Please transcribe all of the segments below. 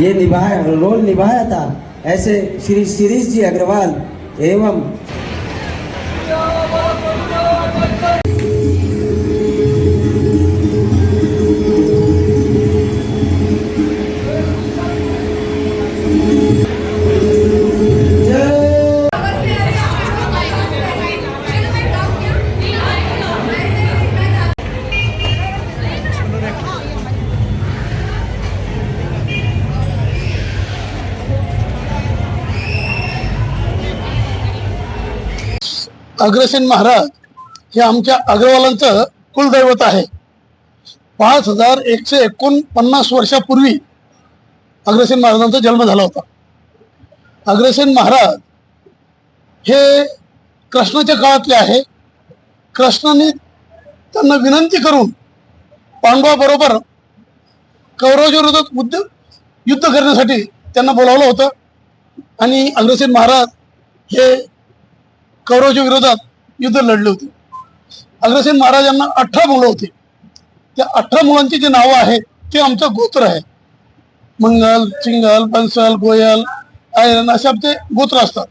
ये निभाया रोल निभाया था। ऐसे श्री शिरीष जी अग्रवाल एवं अग्रसेन महाराज हे आमच्या अग्रवालांचं कुलदैवत आहे. पाच हजार एकशे एकोणपन्नास वर्षापूर्वी अग्रसेन महाराजांचा जन्म झाला होता. अग्रसेन महाराज हे कृष्णाच्या काळातले आहे. कृष्णाने त्यांना विनंती करून पांडवाबरोबर कौरवाच्या युद्ध युद्ध करण्यासाठी त्यांना बोलावलं होतं. आणि अग्रसेन महाराज हे कौरवच्या विरोधात युद्ध लढले होते. अग्रसेन महाराजांना अठरा मुलं होती. त्या अठरा मुलांची जी नावं आहेत ते आमचं गोत्र आहे. मंगल चिंगल बन्सल गोयल आयरन असे आमचे गोत्र असतात.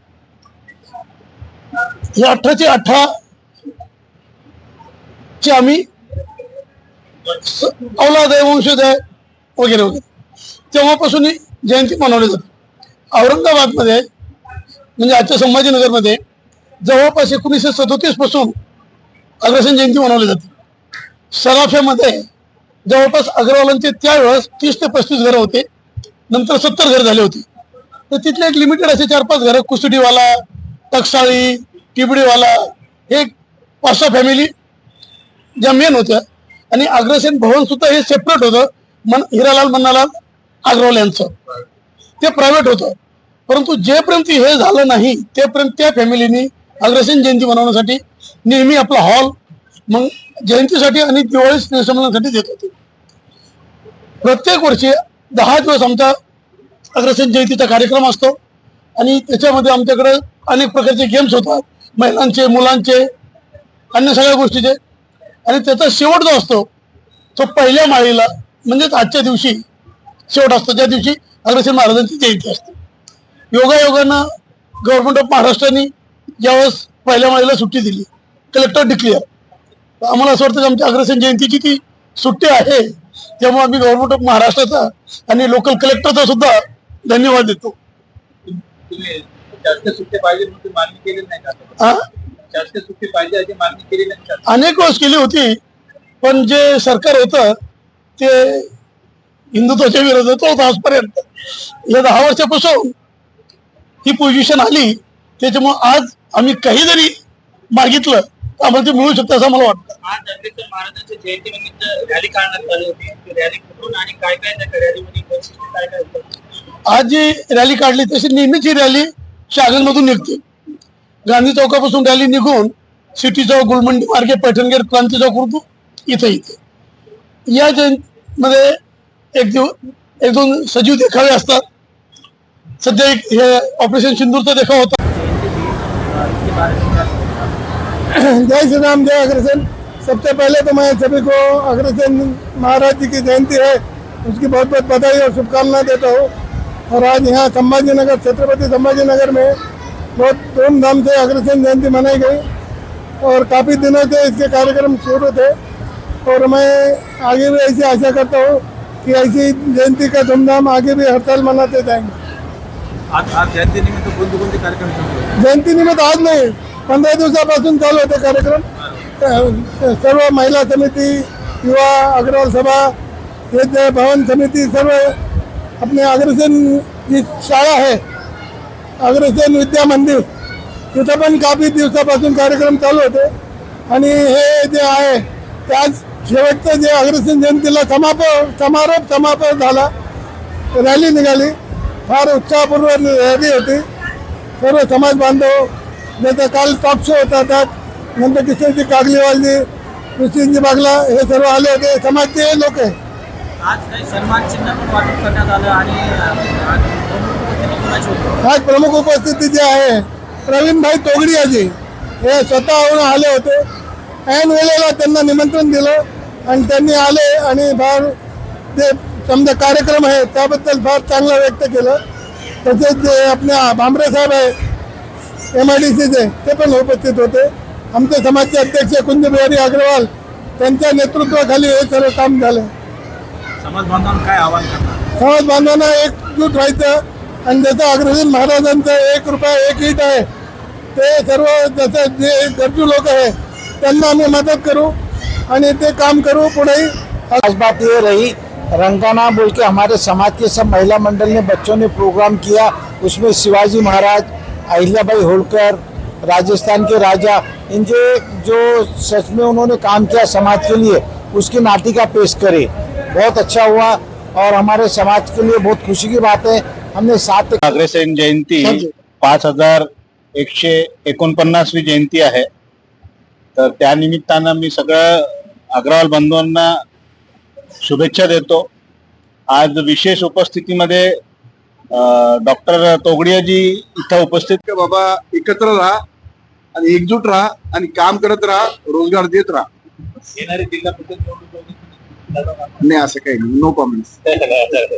हे अठराचे अठरा चे आम्ही औलाद आहे वंशज आहे वगैरे वगैरे. तेव्हापासून जयंती मनवली जाते. औरंगाबादमध्ये म्हणजे आजच्या संभाजीनगरमध्ये जवळपास एकोणीसशे सदोतीसपासून अग्रसेन जयंती मनवली जाते. सराफ्यामध्ये जवळपास अग्रवालांचे त्यावेळेस तीस ते पस्तीस घरं होते. नंतर सत्तर घर झाले होते. तर तिथले एक लिमिटेड असे चार पाच घरं कुसडीवाला टकसाळी टिबडीवाला हे पाच सहा फॅमिली ज्या मेन होत्या. आणि अग्रसेन भवन सुद्धा हे सेपरेट होतं. मन हिरालाल मन्नालाल अग्रवाल यांचं. ते प्रायव्हेट होतं. परंतु जेपर्यंत हे झालं नाही तेपर्यंत त्या फॅमिलीनी अग्रसेन जयंती बनवण्यासाठी नेहमी आपला हॉल मग जयंतीसाठी आणि दिवाळी स्नेहसंमेलनासाठी देत होते. प्रत्येक वर्षी दहा दिवस आमचा अग्रसेन जयंतीचा कार्यक्रम असतो आणि त्याच्यामध्ये आमच्याकडे अनेक प्रकारचे गेम्स होतात. महिलांचे मुलांचे अन्य सगळ्या गोष्टीचे. आणि त्याचा शेवट जो असतो तो पहिल्या माळीला म्हणजेच आजच्या दिवशी शेवट असतो. त्या दिवशी अग्रसेन महाराजांची जयंती असते. योगायोगानं गव्हर्नमेंट ऑफ महाराष्ट्राने ज्यावेळेस पहिल्या माळीला सुट्टी दिली कलेक्टर डिक्लेअर आम्हाला असं वाटतं की आमच्या अग्रसेन जयंतीची ती सुट्टी आहे. त्यामुळे आम्ही गव्हर्नमेंट ऑफ महाराष्ट्राचा आणि लोकल कलेक्टरचा सुद्धा धन्यवाद देतो. अनेक वेळेस केली होती पण जे सरकार होतं ते हिंदुत्वाच्या विरोधात होतं आजपर्यंत. या दहा वर्षापासून ही पोझिशन आली त्याच्यामुळे आज आम्ही काही जरी मागितलं तर आम्हाला ते मिळू शकतं असं मला वाटतं. आज आंबेडकर महाराजांच्या जयंती निमित्त रॅली काढण्यात आली होती. ती रॅली कुठून आणि काय काय त्या रॅलीमध्ये वैशिष्ट्य काय काय होतं? आज जी रॅली काढली तशी नेहमीच ही रॅली शागनमधून निघते. गांधी चौकापासून रॅली निघून सिटी चौक गुलमंडी मार्गे पैठणगेर क्रांती चौक उर्दू इथं येते या जयंतीमध्ये एक दिव एक दोन सजीव देखावे असतात. सध्या एक हे ऑपरेशन सिंदूरचा देखाव होता. जय श्री राम जय अग्रसेन। सबसे पहले तो मैं सभी को अग्रसेन महाराज जी की जयंती है। उसकी बहुत बहुत बधाई और शुभकामना देता हूँ। और आज यहाँ संभाजी नगर छत्रपति संभाजी नगर में बहुत धूमधाम से अग्रसेन जयंती मनाई गई। और काफ़ी दिनों से इसके कार्यक्रम शुरू थे। और मैं आगे भी ऐसी आशा करता हूँ कि ऐसी जयंती का धूमधाम आगे भी हर साल मनाते जाएँगे। आज आज जयंती निमित्त कोणते कार्यक्रम? जयंती निमित्त आज नाही पंधरा दिवसापासून चालू होते कार्यक्रम. सर्व महिला समिती युवा अग्रवाल सभा हे भवन समिती सर्व आपली अग्रसेन जी शाळा आहे अग्रसेन विद्या मंदिर तिथं पण काही दिवसापासून कार्यक्रम चालू होते. आणि हे जे आहे ते आज शेवटचं जे अग्रसेन जयंतीला समाप समारोप समापन झाला. रॅली निघाली. फार उत्साहपूर्वक रॅली होती. सर्व समाज बांधव जसं काल टॉप शो होता त्यात. नंतर किशोरजी कागलीवालजी ऋषीजी बागला हे सर्व आले होते. समाजचे लोक आहे. आज काही सन्मान चिन्ह पण वाटप करण्यात आलं आणि आज प्रमुख उपस्थिती कोणाची होती? आज प्रमुख उपस्थिती जे आहे प्रवीणभाई तोगडियाजी हे स्वतःहून आले होते. ऐन वेळेला त्यांना निमंत्रण दिलं आणि त्यांनी आले आणि फार ते समजा कार्यक्रम आहे त्याबद्दल फार चांगलं व्यक्त केलं. तसेच जे आपले भांबरे साहेब आहे एम आय डी सीचे ते पण उपस्थित होते. आमचे समाजचे अध्यक्ष कुंज बिहारी अग्रवाल त्यांच्या नेतृत्वाखाली हे सर्व काम झालं. समाज बांधवांना काय आवाहन करणार? समाज बांधवांना एकजूट व्हायचं आणि जसं अग्रसेन महाराजांचं एक रुपया एक ईट आहे ते सर्व जसं जे गरजू लोक आहे त्यांना आम्ही मदत करू आणि ते काम करू पुढेही. खास बात ये रही रंगाना बोल के हमारे समाज के सब महिला मंडल ने बच्चों ने प्रोग्राम किया उसमें शिवाजी महाराज अहिल्याबाई होलकर राजस्थान के राजा इनके जो सच में उन्होंने काम किया समाज के लिए उसकी नाटिका पेश करे। बहुत अच्छा हुआ और हमारे समाज के लिए बहुत खुशी की बात है। हमने सात अग्रसेन जयंती पाच हज़ार एकशे एकोणपन्नासवी जयंती आहे. तर त्या निमित्तानं मी सगळं अग्रवाल बंधूंना शुभेच्छा देतो. आज विशेष उपस्थितीमध्ये डॉक्टर तोगडियाजी इथं उपस्थित. की बाबा एकत्र राहा आणि एकजूट राहा आणि काम करत राहा रोजगार देत राहा. येणारी जिल्हा परिषद निवडणूक नाही असं काही नाही. No comments